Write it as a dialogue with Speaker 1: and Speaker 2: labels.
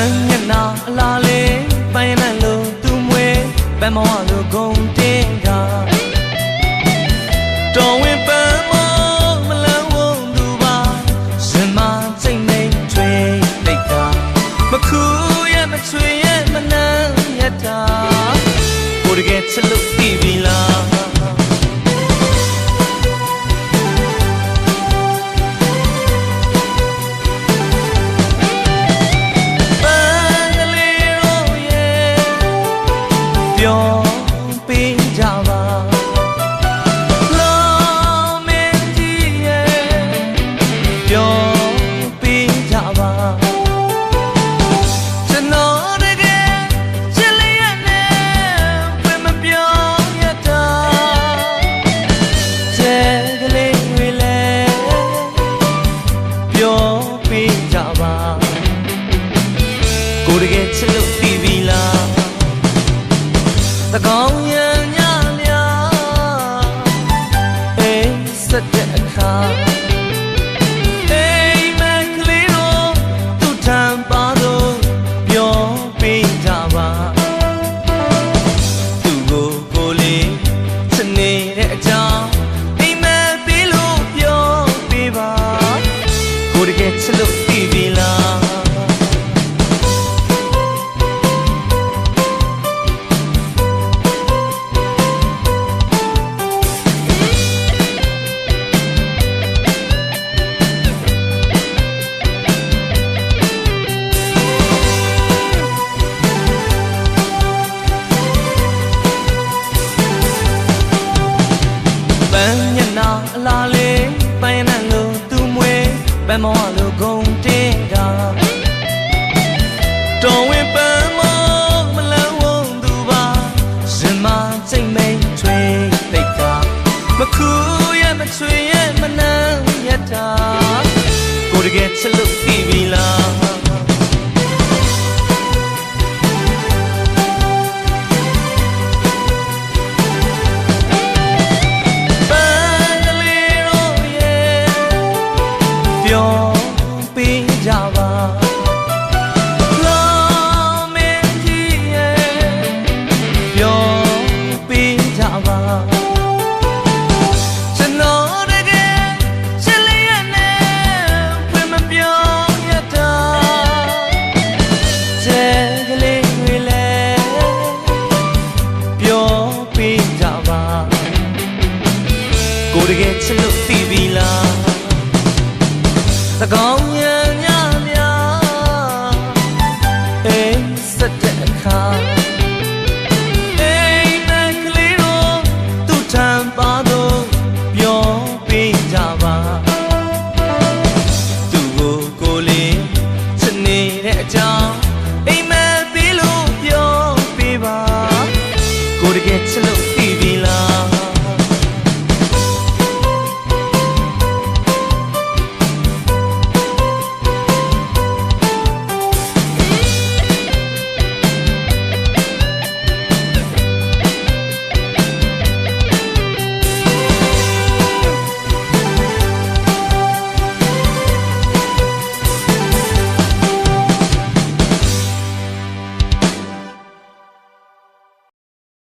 Speaker 1: မ်းမျက်နှာအလားလေးပိုင်မန်လို့သူမွေးပန်မဝလို့ဂုံတင်က ချစ်လို့ အလားလေးပိုင်နံလို့သူမွေပန်မောလို့ဂုံတင်တာတော်ဝင်ပန်မောမလန်းဝုံသူပါဇင်မစိတ်မိန်ချွေတိတ်ကမခု ပြောပေးကြပါကိုတကယ်ချစ်လို့သိပြီလား သကောင်းညံညမြအေးစတဲ့အခါပါတော့ပြောပြကြပါ